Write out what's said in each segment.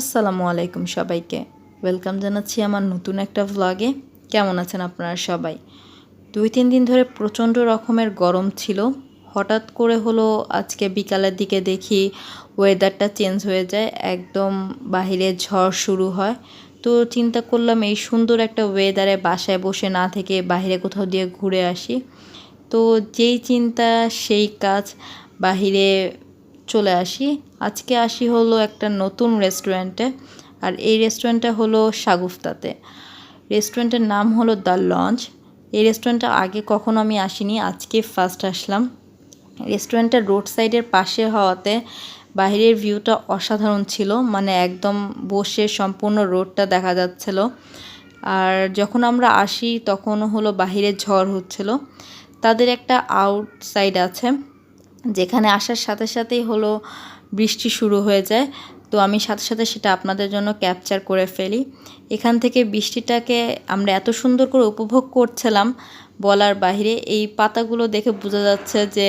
আসসালামু আলাইকুম সবাইকে। ওয়েলকাম জানাচ্ছি আমার নতুন একটা ভ্লগে কেমন আছেন আপনারা সবাই? দুই তিন দিন ধরে প্রচণ্ড রকমের গরম ছিল। হঠাৎ করে হলো আজকে বিকালের দিকে দেখি ওয়েদারটা চেঞ্জ হয়ে যায়। একদম বাহিরে ঝড় শুরু হয়। তো চিন্তা করলাম এই সুন্দর একটা ওয়েদারে বাসায় বসে না থেকে বাইরে কোথাও দিয়ে ঘুরে আসি। তো যেই চিন্তা, সেই কাজ বাহিরে চলে আসি। আজকে আসি হলো একটা নতুন রেস্টুরেন্টে, আর এই রেস্টুরেন্টটা হলো সাগুফতাতে। রেস্টুরেন্টের নাম হলো দ্য লঞ্চ। এই রেস্টুরেন্টটা আগে কখনো আমি আসিনি, আজকে ফার্স্ট আসলাম। রেস্টুরেন্টটা রোড সাইডের পাশে হওয়াতে বাইরের ভিউটা অসাধারণ ছিল মানে একদম বসে সম্পূর্ণ রোডটা দেখা যাচ্ছিল। আর যখন আমরা আসি তখন হলো বাহিরে ঝড় হচ্ছিল। তাদের একটা আউটসাইড আছে, যেখানে আসার সাথে সাথেই হলো বৃষ্টি শুরু হয়ে যায়। তো আমি সাথে সাথে সেটা আপনাদের জন্য ক্যাপচার করে ফেলি। এখান থেকে বৃষ্টিটাকে আমরা এত সুন্দর করে উপভোগ করছিলাম বলার বাহিরে। এই পাতাগুলো দেখে বোঝা যাচ্ছে যে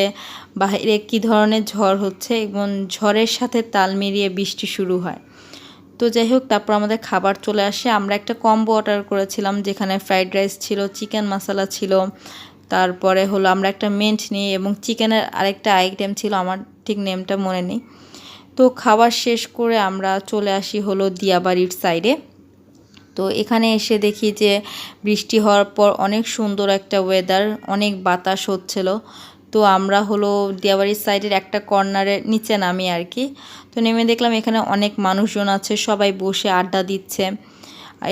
বাহিরে কি ধরনের ঝড় হচ্ছে এবং ঝড়ের সাথে তাল মিলিয়ে বৃষ্টি শুরু হয়। তো যাই হোক, তারপর আমাদের খাবার চলে আসে। আমরা একটা কম্বো অর্ডার করেছিলাম, যেখানে ফ্রাইড রাইস ছিল, চিকেন মশলা ছিল। তারপরে হলো আমরা একটা মেন্ট নিই এবং চিকেনের আরেকটা আইটেম ছিল, আমার ঠিক নেমটা মনে নেই। তো খাবার শেষ করে আমরা চলে আসি হলো দিয়াবাড়ির সাইডে তো এখানে এসে দেখি যে বৃষ্টি হওয়ার পর অনেক সুন্দর একটা ওয়েদার অনেক বাতাস হচ্ছিল। তো আমরা হলো দিয়াবাড়ির সাইডের একটা কর্নারের নিচে নামি আর কি। তো নেমে দেখলাম এখানে অনেক মানুষজন আছে, সবাই বসে আড্ডা দিচ্ছে।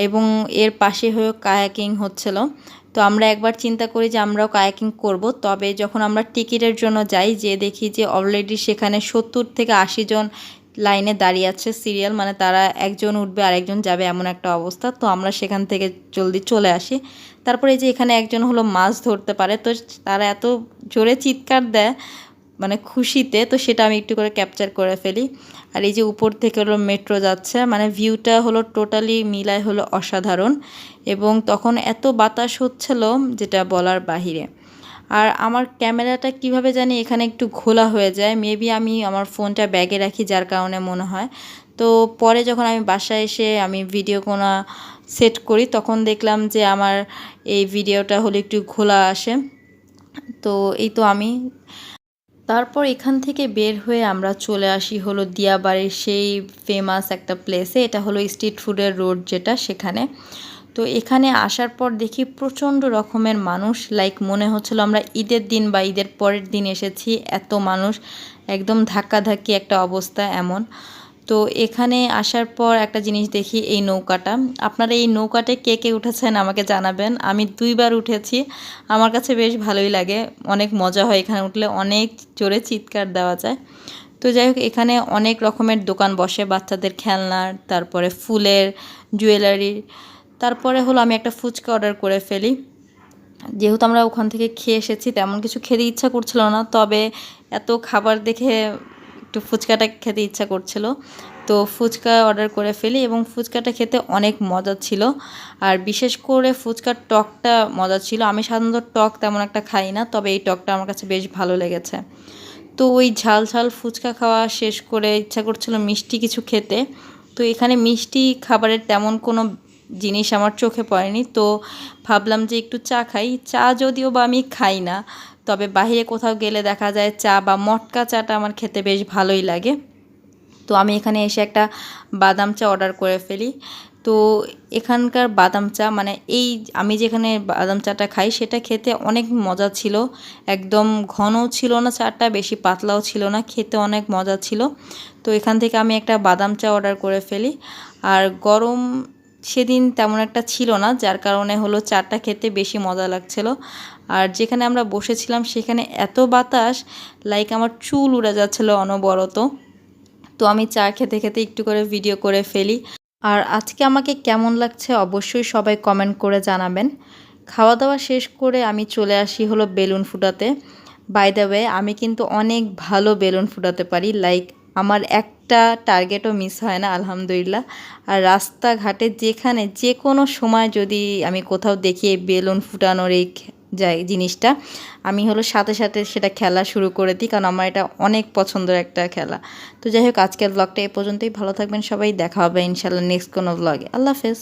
এবং এর পাশে হয়েও কায়াকিং হচ্ছিল। তো আমরা একবার চিন্তা করি যে আমরাও কায়াকিং করব। তবে যখন আমরা টিকিটের জন্য যাই যে দেখি যে অলরেডি সেখানে সত্তর থেকে আশি জন লাইনে দাঁড়িয়ে আছে সিরিয়াল মানে তারা একজন উঠবে আর একজন যাবে, এমন একটা অবস্থা। তো আমরা সেখান থেকে জলদি চলে আসি। তারপরে যে এখানে একজন হলো মাছ ধরতে পারে, তো তারা এত জোরে চিৎকার দেয় মানে খুশিতে, তো সেটা আমি একটু করে ক্যাপচার করে ফেলি। আর এই যে উপর থেকে হলো মেট্রো যাচ্ছে মানে ভিউটা হলো টোটালি মিলায় হলো অসাধারণ। এবং তখন এত বাতাস হচ্ছিল যেটা বলার বাহিরে। আর আমার ক্যামেরাটা কীভাবে জানি এখানে একটু ঘোলা হয়ে যায়। মেবি আমি আমার ফোনটা ব্যাগে রাখি যার কারণে মনে হয়। তো পরে যখন আমি বাসায় এসে আমি ভিডিও কোনা সেট করি, তখন দেখলাম যে আমার এই ভিডিওটা হলো একটু ঘোলা আসে। তো এই তো আমি তারপর এখান থেকে বের হয়ে আমরা চলে আসি হলো দিয়াবাড়ির সেই ফেমাস একটা প্লেসে এটা হলো স্ট্রিট ফুডের রোড যেটা সেখানে। তো এখানে আসার পর দেখি প্রচণ্ড রকমের মানুষ। লাইক মনে হচ্ছিল আমরা ঈদের দিন বা ঈদের পরের দিন এসেছি। এত মানুষ। একদম ধাক্কাধাক্কি একটা অবস্থা এমন। তো এখানে আসার পর একটা জিনিস দেখি, এই নৌকাটা। আপনারা এই নৌকাটে কে কে উঠেছেন আমাকে জানাবেন। আমি দুইবার উঠেছি। আমার কাছে বেশ ভালোই লাগে। অনেক মজা হয় এখানে উঠলে। অনেক জোরে চিৎকার দেওয়া যায়। তো যাই হোক, এখানে অনেক রকমের দোকান বসে। বাচ্চাদের খেলনার তারপরে ফুলের জুয়েলারি। তারপরে হলো আমি একটা ফুচকা অর্ডার করে ফেলি। যেহেতু আমরা ওখান থেকে খেয়ে এসেছি, তেমন কিছু খেতে ইচ্ছা করছিল না। তবে এত খাবার দেখে একটু ফুচকাটা খেতে ইচ্ছা করছিল। তো ফুচকা অর্ডার করে ফেলি এবং ফুচকাটা খেতে অনেক মজা ছিল। আর বিশেষ করে ফুচকার টকটা মজা ছিল। আমি সাধারণত টক তেমন একটা খাই না, তবে এই টকটা আমার কাছে বেশ ভালো লেগেছে। তো ওই ঝাল ঝাল ফুচকা খাওয়া শেষ করে ইচ্ছা করছিল মিষ্টি কিছু খেতে। তো এখানে মিষ্টি খাবারের তেমন কোনো জিনিস আমার চোখে পড়েনি। তো ভাবলাম যে একটু চা খাই। চা যদিও বা আমি খাই না তবে বাহিরে কোথাও গেলে দেখা যায় চা বা মটকা চাটা আমার খেতে বেশ ভালোই লাগে। তো আমি এখানে এসে একটা বাদাম চা অর্ডার করে ফেলি। তো এখানকার বাদাম চা মানে এই আমি যেখানে বাদাম চাটা খাই সেটা খেতে অনেক মজা ছিল। একদম ঘনও ছিল না চাটা, বেশি পাতলাও ছিল না, খেতে অনেক মজা ছিল। তো এখান থেকে আমি একটা বাদাম চা অর্ডার করে ফেলি। আর গরম সেদিন তেমন একটা ছিল না, যার কারণে হলো চাটা খেতে বেশি মজা লাগছিল। আর যেখানে আমরা বসেছিলাম সেখানে এত বাতাস লাইক আমার চুল উড়ে যাচ্ছিল অনবরত। তো আমি চা খেতে খেতে একটু করে ভিডিও করে ফেলি। আর আজকে আমাকে কেমন লাগছে অবশ্যই সবাই কমেন্ট করে জানাবেন। খাওয়া দাওয়া শেষ করে আমি চলে আসি হলো বেলুন ফুটাতে। বাই দ্য ওয়ে আমি কিন্তু অনেক ভালো বেলুন ফুটাতে পারি। লাইক আমার একটা টার্গেটও মিস হয় না, আলহামদুলিল্লাহ। আর রাস্তাঘাটে যেখানে যে কোনো সময় যদি আমি কোথাও দেখি বেলুন ফুটানোর এই যায় জিনিসটা। আমি হলো সাথে সাথে সেটা খেলা শুরু করে দিই, কারণ আমার এটা অনেক পছন্দের একটা খেলা। তো যাই হোক, আজকের ব্লগটা এ পর্যন্তই। ভালো থাকবেন সবাই, দেখা হবে ইনশাল্লাহ নেক্সট কোনো ব্লগে আল্লাহ হাফেজ।